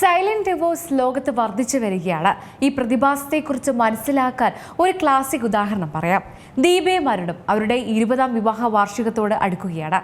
Silent divorce ലോകത്ത് വർദ്ധിച്ചു വരികയാണ്. ഈ പ്രതിഭാസത്തെക്കുറിച്ച് മനസ്സിലാക്കാൻ ഒരു ക്ലാസിക് ഉദാഹരണം പറയാം. ദീപേ അരുണും അവരുടെ ഇരുപതാം വിവാഹ വാർഷികത്തോട് അടുക്കുകയാണ്.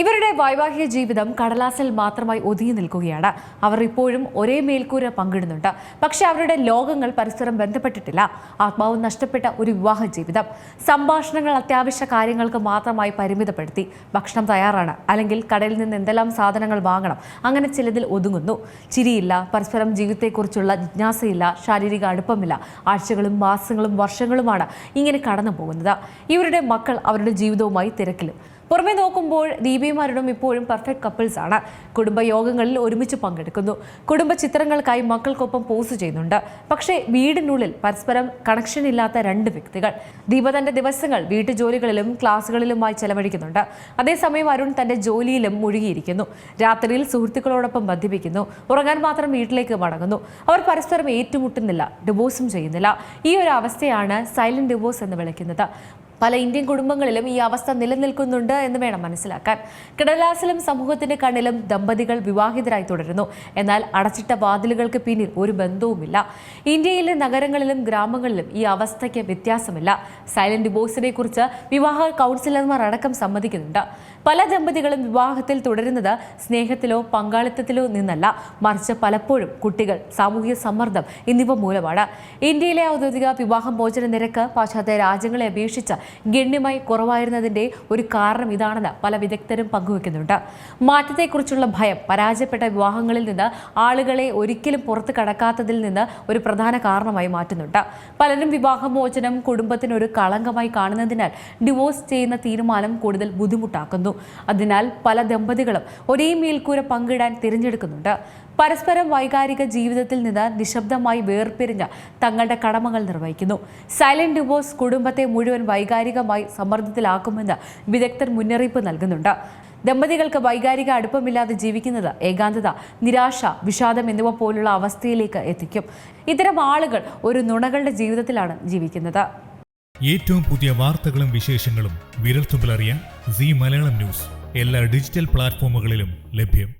ഇവരുടെ വൈവാഹിക ജീവിതം കടലാസിൽ മാത്രമായി ഒതുങ്ങി നിൽക്കുകയാണ്. അവർ ഇപ്പോഴും ഒരേ മേൽക്കൂര പങ്കിടുന്നുണ്ട്. പക്ഷേ അവരുടെ ലോകങ്ങൾ പരസ്പരം ബന്ധപ്പെട്ടിട്ടില്ല. ആത്മാവ് നഷ്ടപ്പെട്ട ഒരു വിവാഹ ജീവിതം. സംഭാഷണങ്ങൾ അത്യാവശ്യ കാര്യങ്ങൾക്ക് മാത്രമായി പരിമിതപ്പെടുത്തി. ഭക്ഷണം തയ്യാറാണ്. അല്ലെങ്കിൽ കടലിൽ നിന്ന് എന്തെല്ലാം സാധനങ്ങൾ വാങ്ങണം. അങ്ങനെ ചിലതിൽ ഒതുങ്ങുന്നു. ചിരിയില്ല പരസ്പരം ജീവിതത്തെക്കുറിച്ചുള്ള ജിജ്ഞാസയില്ല ശാരീരിക അടുപ്പമില്ല ആഴ്ചകളും മാസങ്ങളും വർഷങ്ങളുമാണ് ഇങ്ങനെ കടന്നു പോകുന്നത് ഇവരുടെ മക്കൾ അവരുടെ ജീവിതവുമായി തിരക്കിലും. പുറമെ നോക്കുമ്പോൾ ദീപിമാരുടെ ഇപ്പോഴും പെർഫെക്റ്റ് കപ്പിൾസ് ആണ്. കുടുംബയോഗങ്ങളിൽ ഒരുമിച്ച് പങ്കെടുക്കുന്നു. കുടുംബ ചിത്രങ്ങൾക്കായി മക്കൾക്കൊപ്പം പോസ് ചെയ്യുന്നുണ്ട്. പക്ഷേ വീടിനുള്ളിൽ പരസ്പരം കണക്ഷൻ ഇല്ലാത്ത രണ്ട് വ്യക്തികൾ. ദീപ തന്റെ ദിവസങ്ങൾ വീട്ടുജോലികളിലും ക്ലാസ്സുകളിലുമായി ചെലവഴിക്കുന്നുണ്ട്. അതേസമയം അരുൺ തന്റെ ജോലിയിലും മുഴുകിയിരിക്കുന്നു. രാത്രിയിൽ സുഹൃത്തുക്കളോടൊപ്പം ബന്ധിപ്പിക്കുന്നു. ഉറങ്ങാൻ മാത്രം വീട്ടിലേക്ക് മടങ്ങുന്നു. അവർ പരസ്പരം ഏറ്റുമുട്ടുന്നില്ല ഡിവോഴ്സും ചെയ്യുന്നില്ല. ഈ ഒരു അവസ്ഥയാണ് സൈലന്റ് ഡിവോഴ്സ് എന്ന് വിളിക്കുന്നത്. പല ഇന്ത്യൻ കുടുംബങ്ങളിലും ഈ അവസ്ഥ നിലനിൽക്കുന്നുണ്ട് എന്ന് വേണം മനസ്സിലാക്കാൻ. കിടലാസിലും സമൂഹത്തിന്റെ കണ്ണിലും ദമ്പതികൾ വിവാഹിതരായി തുടരുന്നു. എന്നാൽ അടച്ചിട്ട വാതിലുകൾക്ക് പിന്നിൽ ഒരു ബന്ധവുമില്ല. ഇന്ത്യയിലെ നഗരങ്ങളിലും ഗ്രാമങ്ങളിലും ഈ അവസ്ഥയ്ക്ക് വ്യത്യാസമില്ല. സൈലന്റ് ഡിവോഴ്സിനെ കുറിച്ച് വിവാഹ കൗൺസിലർമാർ അടക്കം സമ്മതിക്കുന്നുണ്ട്. പല ദമ്പതികളും വിവാഹത്തിൽ തുടരുന്നത് സ്നേഹത്തിലോ പങ്കാളിത്തത്തിലോ നിന്നല്ല. മറിച്ച് പലപ്പോഴും കുട്ടികൾ സാമൂഹിക സമ്മർദ്ദം എന്നിവ മൂലമാണ്. ഇന്ത്യയിലെ ഔദ്യോഗിക വിവാഹ മോചന നിരക്ക് പാശ്ചാത്യ രാജ്യങ്ങളെ അപേക്ഷിച്ച് ഗണ്യമായി കുറവായിരുന്നതിന്റെ ഒരു കാരണം ഇതാണെന്ന് പല വിദഗ്ധരും പങ്കുവെക്കുന്നുണ്ട്. മാറ്റത്തെക്കുറിച്ചുള്ള ഭയം പരാജയപ്പെട്ട വിവാഹങ്ങളിൽ നിന്ന് ആളുകളെ ഒരിക്കലും പുറത്തു കടക്കാത്തതിൽ നിന്ന് ഒരു പ്രധാന കാരണമായി മാറ്റുന്നുണ്ട്. പലരും വിവാഹമോചനം കുടുംബത്തിന് ഒരു കളങ്കമായി കാണുന്നതിനാൽ ഡിവോഴ്സ് ചെയ്യുന്ന തീരുമാനം കൂടുതൽ ബുദ്ധിമുട്ടാക്കുന്നു. അതിനാൽ പല ദമ്പതികളും ഒരേ മേൽക്കൂര പങ്കിടാൻ തിരഞ്ഞെടുക്കുന്നുണ്ട്. പരസ്പരം വൈകാരിക ജീവിതത്തിൽ നിന്ന് നിശബ്ദമായി വേർപിരിഞ്ഞ് തങ്ങളുടെ കടമകൾ നിർവഹിക്കുന്നു. സൈലന്റ് ഡിവോഴ്സ് കുടുംബത്തെ മുഴുവൻ വൈകാരികമായി സമ്മർദ്ദത്തിലാക്കുമെന്ന് വിദഗ്ധർ മുന്നറിയിപ്പ് നൽകുന്നുണ്ട്. ദമ്പതികൾക്ക് വൈകാരിക അടുപ്പമില്ലാതെ ജീവിക്കുന്നത് ഏകാന്തത നിരാശ വിഷാദം എന്നിവ പോലുള്ള അവസ്ഥയിലേക്ക് എത്തിക്കും. ഇത്തരം ആളുകൾ ഒരു നുണകളുടെ ജീവിതത്തിലാണ് ജീവിക്കുന്നത്. ഏറ്റവും പുതിയ വാർത്തകളും വിശേഷങ്ങളും വിരൽത്തുമ്പിലറിയാൻ സി മലയാളം ന്യൂസ്. എല്ലാ ഡിജിറ്റൽ പ്ലാറ്റ്ഫോമുകളിലും ലഭ്യം.